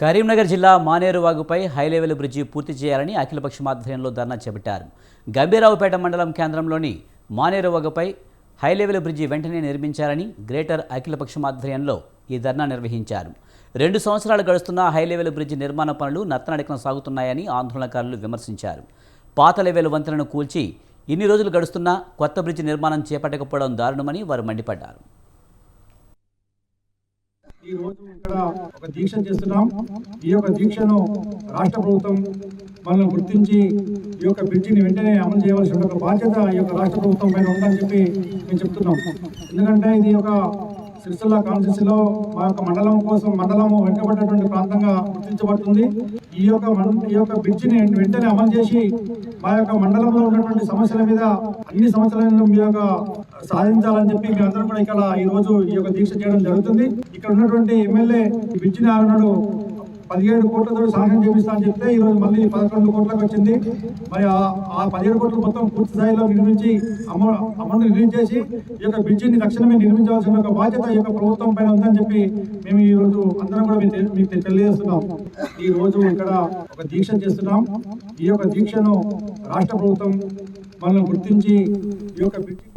కరీంనగర్ జిల్లా మానేరువాగుపై high level bridge పూర్తి చేయాలని అఖిలపక్షం ఆధ్వర్యంలో ధర్నా చేపట్టారు. గంభీరావుపేట మండలం కేంద్రంలోని మానేరువాగుపై హైలెవెల్ బ్రిడ్జి వెంటనే నిర్మించాలని గ్రేటర్ అఖిలపక్షం ఆధ్వర్యంలో ఈ ధర్నా నిర్వహించారు. రెండు సంవత్సరాలు గడుస్తున్న హైలెవెల్ బ్రిడ్జి నిర్మాణ పనులు నత్తనడకన సాగుతున్నాయని ఆందోళనకారులు విమర్శించారు. పాత లెవెల్ వంతెనను కూల్చి ఇన్ని రోజులు గడుస్తున్నా కొత్త బ్రిడ్జి నిర్మాణం చేపట్టకపోవడం దారుణమని వారు మండిపడ్డారు. ఈ రోజు ఇక్కడ ఒక దీక్ష చేస్తున్నాం. ఈ యొక్క దీక్షను రాష్ట్ర ప్రభుత్వం మనల్ని గుర్తించి ఈ యొక్క బ్రిడ్జిని వెంటనే అమలు చేయవలసిన ఒక బాధ్యత ఈ యొక్క రాష్ట్ర ప్రభుత్వం పైన ఉందని చెప్పి మేము చెప్తున్నాం. ఎందుకంటే ఇది ఒక సిరిసిల్ల కాన్స్టిట్యూన్సీలో మా యొక్క మండలం కోసం మండలము వెనుకబడ్డటువంటి ప్రాంతంగా గుర్తించబడుతుంది. ఈ యొక్క మం- ఈ యొక్క బ్రిడ్జిని వెంటనే అమలు చేసి మా యొక్క మండలంలో ఉన్నటువంటి సమస్యల మీద అన్ని సమస్యలను మీ యొక్క సాధించాలని చెప్పి అందరూ కూడా ఇక్కడ ఈ రోజు ఈ యొక్క దీక్ష చేయడం జరుగుతుంది. ఇక్కడ ఉన్నటువంటి ఎమ్మెల్యే ఈ బ్రిడ్జిని ఆనాడు పదిహేడు కోట్లతో శాంక్షన్ చేపిస్తా అని చెప్తే ఈ రోజు మళ్ళీ పదకొండు కోట్లకు వచ్చింది. మరి ఆ- పదిహేడు కోట్లు మొత్తం పూర్తి స్థాయిలో నిర్మించి అమౌ అమౌంట్ నిర్మించేసి ఈ యొక్క బ్రిడ్జిని తక్షణమే నిర్మించాల్సిన ఒక బాధ్యత ఈ యొక్క ప్రభుత్వం పైన ఉందని చెప్పి మేము ఈ రోజు అందరం కూడా మీకు తెలియజేస్తున్నాం. ఈ రోజు ఇక్కడ ఒక దీక్ష చేస్తున్నాం. ఈ యొక్క దీక్షను రాష్ట్ర ప్రభుత్వం మనల్ని గుర్తించి ఈ యొక్క బ్రిడ్జి